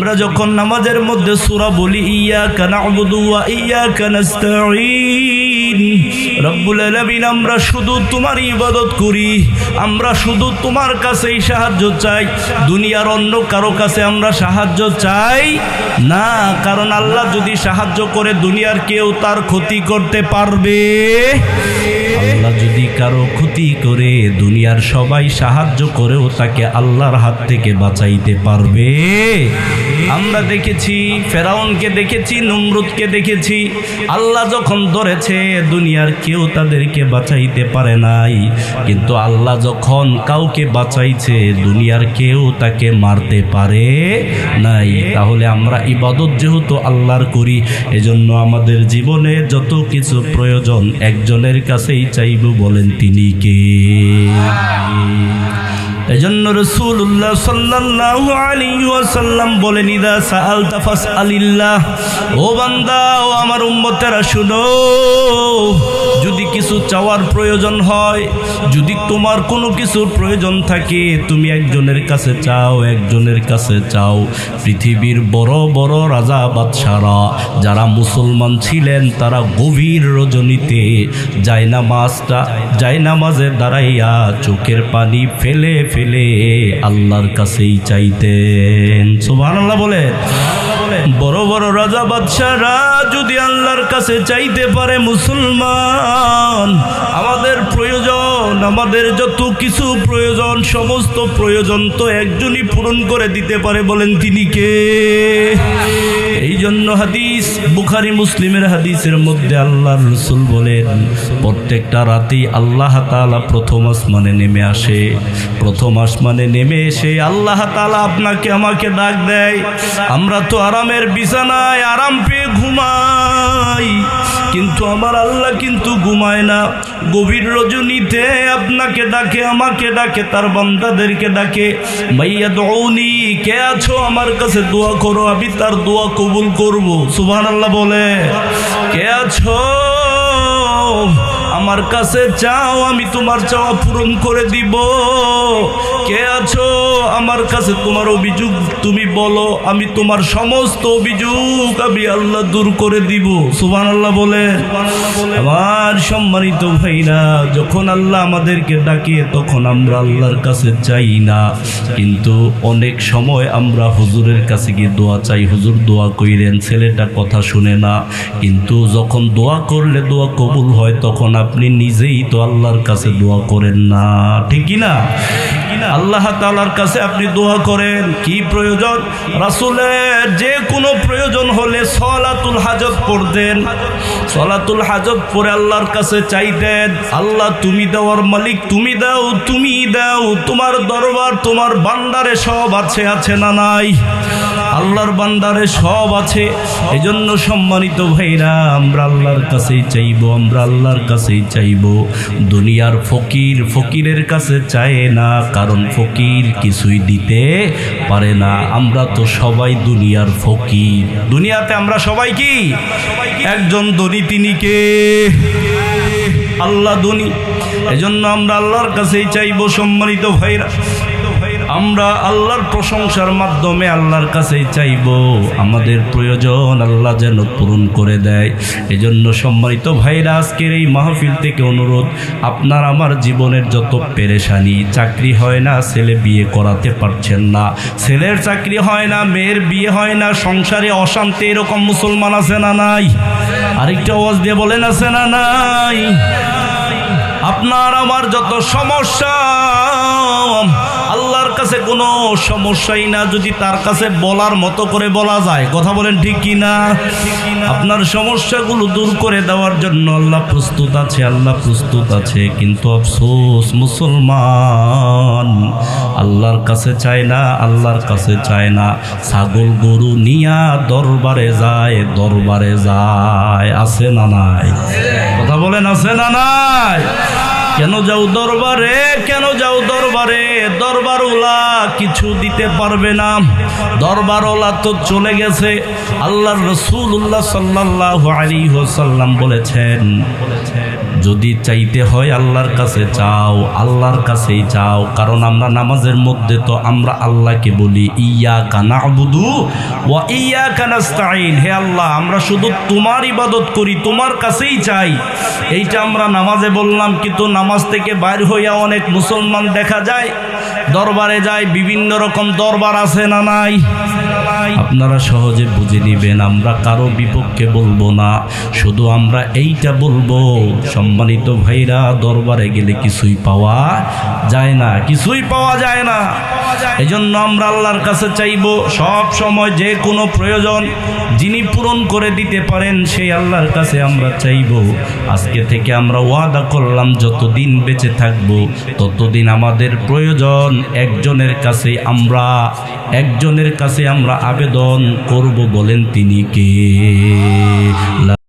আমরা যখন নামাজের মধ্যে সূরা বলি ইয়া কানা ওয়া ইয়া কানাস্তাঈন রব্বুল আলামিন, আমরা শুধু তোমার ইবাদত করি, আমরা শুধু তোমার কাছেই সাহায্য চাই। দুনিয়ার অন্য কারও কাছে আমরা সাহায্য চাই না, কারণ আল্লাহ যদি সাহায্য করে, দুনিয়ার কেউ তার ক্ষতি করতে পারবে। আল্লাহ যদি কারও ক্ষতি করে, দুনিয়ার সবাই সাহায্য করেও তাকে আল্লাহর হাত থেকে বাঁচাইতে পারবে। আমরা দেখেছি, ফেরাউনকে দেখেছি, নমরুদকে দেখেছি। আল্লাহ যখন ধরেছে, দুনিয়ার কেউ তাদেরকে বাঁচাইতে পারে নাই। কিন্তু আল্লাহ যখন কাউকে বাঁচাইছে, দুনিয়ার কেউ তাকে মারতে পারে নাই। তাহলে আমরা ইবাদত যেহেতু আল্লাহর করি, এজন্য আমাদের জীবনে যত কিছু প্রয়োজন একজনের কাছেই চাইব বলেন তিনি কে? এজন্য রসুল্লাহ সাল্লাল্লাহু আলী ওয়াসাল্লাম বলেন, ইদা সাহাল তাফাস আলিল্লাহ ও বান্দা, ও আমার উম্মতেরা, শুনো। চাওয়ার প্রয়োজন হয়। যদি তোমার কোনো কিছুর প্রয়োজন থাকে, তুমি একজনের কাছে চাও, একজনের কাছে চাও। পৃথিবীর বড় বড় রাজা বাদশারা, যারা মুসলমান ছিলেন, তারা গভীর রজনীতে জায়নামাজটা জায়নামাজে দাঁড়াইয়া চোখের পানি ফেলে ফেলে আল্লাহর কাছেই চাইতেন। সুবহানাল্লাহ বলে বড় বড় রাজা বাদশারা যদি আল্লাহর কাছে চাইতে পারে মুসলমান, আমাদের প্রয়োজন, আমাদের যত কিছু প্রয়োজন, সমস্ত প্রয়োজন তো একজনই পূরণ করে দিতে পারে বলেন তিনি কে? এই জন্য হাদিস, বুখারি, মুসলিমের হাদিসের মধ্যে আল্লাহর রসুল বলেন, প্রত্যেকটা রাতেই আল্লাহ তালা প্রথম আসমানে নেমে আসে। প্রথম আসমানে নেমে এসে আল্লাহ তালা আপনাকে, আমাকে ডাক দেয়। আমরা তো আরামের বিছানায় আরাম পেয়ে ঘুমাই। কিন্তু আমার আল্লাহ কিন্তু ঘুমায় না। গভীর রজনীতে আপনাকে ডাকে, আমাকে ডাকে, তার বান্দাদেরকে ডাকে। ভাইয়া দৌনি কে আছো আমার কাছে দোয়া করো, আমি তার দোয়া কবুল করব। সুভান আল্লাহ বলে। কে আছো? আমার কাছে চাও, আমি তোমার চাওয়া পূরণ করে দিব। কে আছো? আমার কাছে তোমার অভিযোগ তুমি বলো, আমি তোমার সমস্ত অভিযোগ আমি আল্লাহ দূর করে দিব। সুবান আল্লাহ বলে, আমার সম্মানিত ভাইরা, যখন আল্লাহ আমাদেরকে ডাকে, তখন আমরা আল্লাহর কাছে চাই না। কিন্তু অনেক সময় আমরা হুজুরের কাছে গিয়ে দোয়া চাই, হুজুর দোয়া কইলেন ছেলেটা কথা শুনে না। কিন্তু যখন দোয়া করলে দোয়া কবুল হয়, তখন আপনি নিজেই তো আল্লাহর কাছে দোয়া করেন না ঠিক না আল্লাহ তালার কাছে আপনি দোয়া করেন। কি প্রয়োজন? রাসুলের যে কোনো প্রয়োজন হলে সলাতুল হাজত পড়তেন। সলাতুল হাজত পরে আল্লাহর কাছে চাইতেন। আল্লাহ, তুমি দেওয়ার মালিক, তুমি দাও তুমি দাও। তোমার দরবার, তোমার বান্দারে সব আছে আছে না নাই? আল্লাহর বান্দারে সব আছে। এই জন্য সম্মানিত ভাইরা, আমরা আল্লাহর কাছেই চাইব, আমরা আল্লাহর কাছেই চাইব। দুনিয়ার ফকির ফকিরের কাছে চায় না কারণ ফকির কিছুই দিতে পারে না। আমরা তো সবাই দুনিয়ার ফকির। দুনিয়াতে আমরা সবাই কি? একজন ধনী তিনি কে? আল্লাহ ধনী। এজন্য আমরা আল্লাহর কাছেই চাইব সম্মানিত ভাইরা। আমরা আল্লাহর প্রশংসার মাধ্যমে আল্লাহর কাছেই চাইব। আমাদের প্রয়োজন আল্লাহ যেন পূরণ করে দেয়। এজন্য সম্মানিত ভাইরা, আজকের এই মাহফিল থেকে অনুরোধ, আপনার আমার জীবনের যত পেরেশানি, চাকরি হয় না, ছেলে বিয়ে করাতে পারছেন না। ছেলের চাকরি হয় না, মেয়ের বিয়ে হয় না, সংসারে অশান্তি, এরকম মুসলমান আছে না নাই? আরেকটা আওয়াজ দিয়ে বলেন, আছে না নাই? আপনার আমার যত সমস্যা আল্লাহর কাছে কোনো সমস্যাই না, যদি তার কাছে বলার মতো করে বলা যায়। কথা বলেন ঠিক কি না আপনার সমস্যাগুলো দূর করে দেওয়ার জন্য আল্লাহ প্রস্তুত আছে, আল্লাহ প্রস্তুত আছে। কিন্তু আফসোস, মুসলমান, আল্লাহর কাছে চায় না, আল্লাহর কাছে চায় না। ছাগল গরু নিয়া দরবারে যায় দরবারে যায়। আছে না নাই? কথা বলেন, আছে না নাই? কেন যাও দরবারে? কেন যাও দরবারে? দরবারওয়ালা কিছু দিতে পারবে না। দরবারওয়ালা তো চলে গেছে। আল্লাহর রসুল্লাহ সাল্লাহ আলী সাল্লাম বলেছেন, যদি চাইতে হয় আল্লাহর কাছে চাও, আল্লাহর কাছেই চাও। কারণ আমরা নামাজের মধ্যে তো আমরা আল্লাহকে বলি ইয়া কানা আবুদু ও ইয়া কানাস্তাইন হে আল্লাহ, আমরা শুধু তোমার ইবাদত করি, তোমার কাছেই চাই। এইটা আমরা নামাজে বললাম, কিন্তু নামাজ থেকে বাইর হইয়া অনেক মুসলমান দেখা যায়, দরবারে যায়, বিভিন্ন রকম দরবার আছে না নাই? আপনারা সহজে বুঝে নিবেন, আমরা কারও বিপক্ষে বলব না, শুধু আমরা এইটা বলব, সম্মানিত ভাইরা, দরবারে গেলে কিছুই পাওয়া যায় না, কিছুই পাওয়া যায় না। এই জন্য আমরা আল্লাহর কাছে চাইব, সব সময় যে কোনো প্রয়োজন যিনি পূরণ করে দিতে পারেন, সেই আল্লাহর কাছে আমরা চাইব। আজকে থেকে আমরা ওয়াদা করলাম, যতদিন বেঁচে থাকব, ততদিন আমাদের প্রয়োজন একজনের কাছে আমরা, একজনের কাছে আমরা আবেদন করব বলেন তিনি কে?